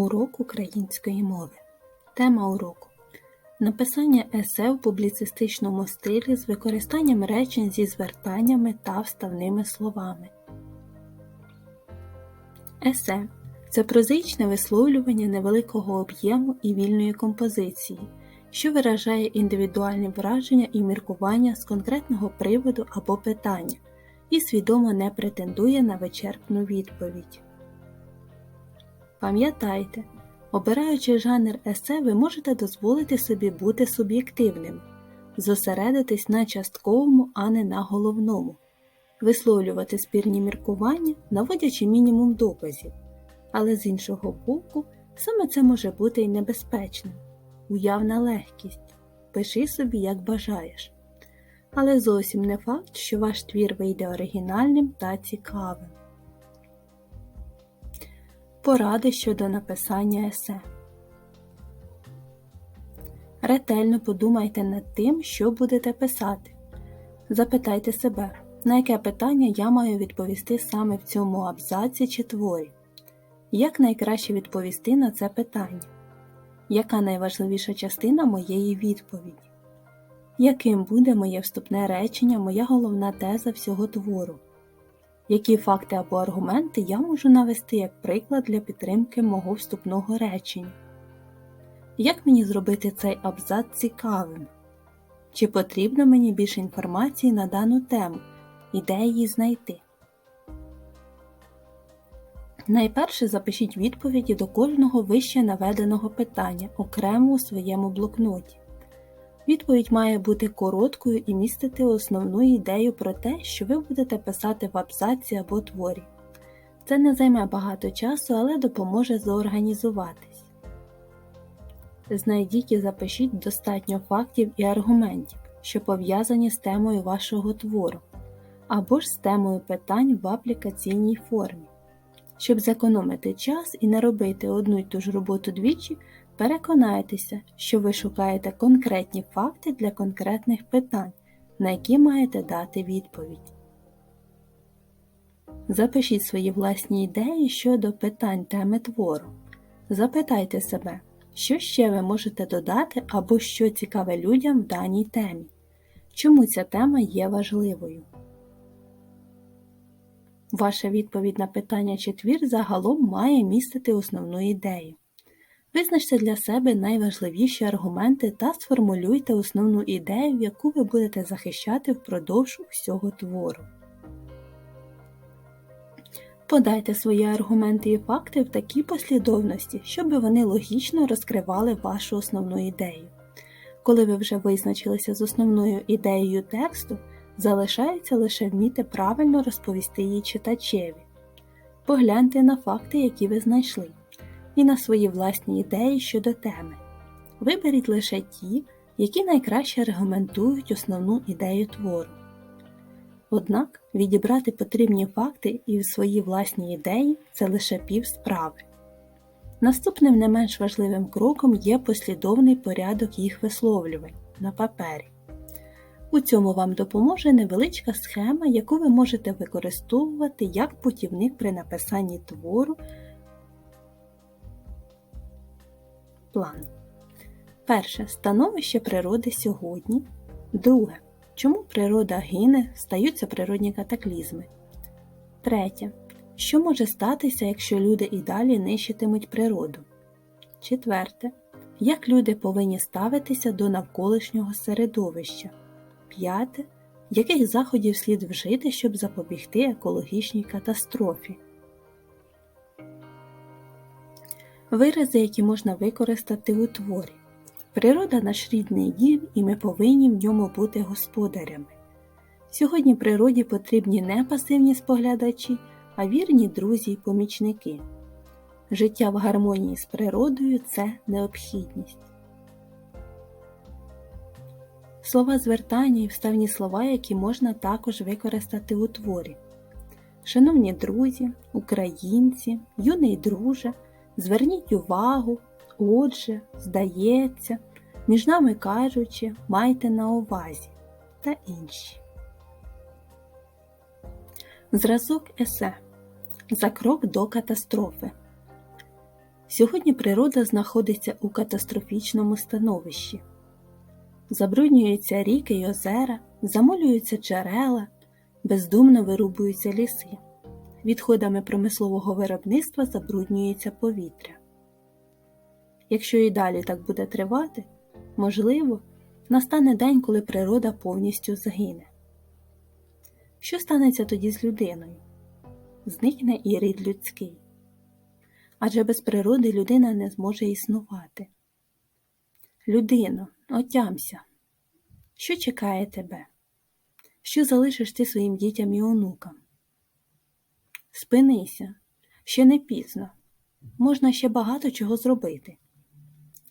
Урок української мови. Тема уроку. Написання есе в публіцистичному стилі з використанням речень зі звертаннями та вставними словами. Есе це прозаїчне висловлювання невеликого об'єму і вільної композиції, що виражає індивідуальні враження і міркування з конкретного приводу або питання і свідомо не претендує на вичерпну відповідь. Пам'ятайте, обираючи жанр есе, ви можете дозволити собі бути суб'єктивним, зосередитись на частковому, а не на головному, висловлювати спірні міркування, наводячи мінімум доказів, але з іншого боку, саме це може бути й небезпечним, уявна легкість, пиши собі, як бажаєш. Але зовсім не факт, що ваш твір вийде оригінальним та цікавим. Поради щодо написання есе. Ретельно подумайте над тим, що будете писати. Запитайте себе, на яке питання я маю відповісти саме в цьому абзаці чи творі. Як найкраще відповісти на це питання? Яка найважливіша частина моєї відповіді? Яким буде моє вступне речення, моя головна теза всього твору? Які факти або аргументи я можу навести як приклад для підтримки мого вступного речення? Як мені зробити цей абзац цікавим? Чи потрібно мені більше інформації на дану тему і де її знайти? Найперше запишіть відповіді до кожного вище наведеного питання окремо у своєму блокноті. Відповідь має бути короткою і містити основну ідею про те, що ви будете писати в абзаці або творі. Це не займе багато часу, але допоможе зорганізуватись. Знайдіть і запишіть достатньо фактів і аргументів, що пов'язані з темою вашого твору, або ж з темою питань в аплікаційній формі. Щоб зекономити час і не робити одну й ту ж роботу двічі, Переконайтеся, що ви шукаєте конкретні факти для конкретних питань, на які маєте дати відповідь. Запишіть свої власні ідеї щодо питань теми твору. Запитайте себе, що ще ви можете додати або що цікаве людям в даній темі. Чому ця тема є важливою? Ваша відповідь на питання чи твір загалом має містити основну ідею. Визначте для себе найважливіші аргументи та сформулюйте основну ідею, яку ви будете захищати впродовж всього твору. Подайте свої аргументи і факти в такій послідовності, щоб вони логічно розкривали вашу основну ідею. Коли ви вже визначилися з основною ідеєю тексту, залишається лише вміти правильно розповісти її читачеві. Погляньте на факти, які ви знайшли і на свої власні ідеї щодо теми. Виберіть лише ті, які найкраще аргументують основну ідею твору. Однак відібрати потрібні факти і свої власні ідеї це лише пів справи. Наступним не менш важливим кроком є послідовний порядок їх висловлювань на папері. У цьому вам допоможе невеличка схема, яку ви можете використовувати як путівник при написанні твору план. Перше становище природи сьогодні. Друге. Чому природа гине, стаються природні катаклізми. Третє. Що може статися, якщо люди і далі нищитимуть природу? Четверте. Як люди повинні ставитися до навколишнього середовища? П'яте. Яких заходів слід вжити, щоб запобігти екологічній катастрофі? Вирази, які можна використати у творі. Природа наш рідний дім, і ми повинні в ньому бути господарями. Сьогодні природі потрібні не пасивні споглядачі, а вірні друзі й помічники. Життя в гармонії з природою це необхідність. Слова звертання і вставні слова, які можна також використати у творі. Шановні друзі, українці, юний друже. Зверніть увагу, отже, здається, між нами кажучи, майте на увазі та інші. Зразок есе за крок до катастрофи. Сьогодні природа знаходиться у катастрофічному становищі. Забруднюються ріки й озера, замолюються джерела, бездумно вирубуються ліси. Відходами промислового виробництва забруднюється повітря. Якщо і далі так буде тривати, можливо, настане день, коли природа повністю згине. Що станеться тоді з людиною? Зникне і рід людський. Адже без природи людина не зможе існувати. Людино, отямся. Що чекає тебе? Що залишиш ти своїм дітям і онукам? Спинися, ще не пізно. Можна ще багато чого зробити.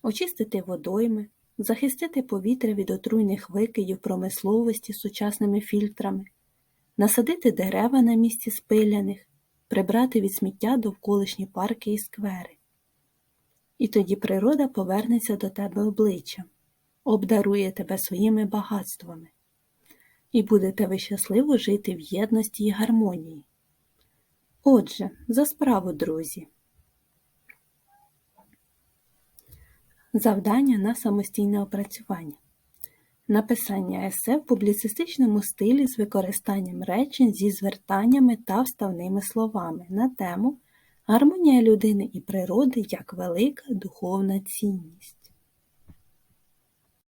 Очистити водойми, захистити повітря від отруйних викидів промисловості сучасними фільтрами, насадити дерева на місці спиляних, прибрати від сміття довколишні парки і сквери. І тоді природа повернеться до тебе обличчям, обдарує тебе своїми багатствами, і будете ви щасливо жити в єдності і гармонії. Отже, за справу, друзі. Завдання на самостійне опрацювання. Написання есе в публіцистичному стилі з використанням речень зі звертаннями та вставними словами на тему Гармонія людини і природи як велика духовна цінність.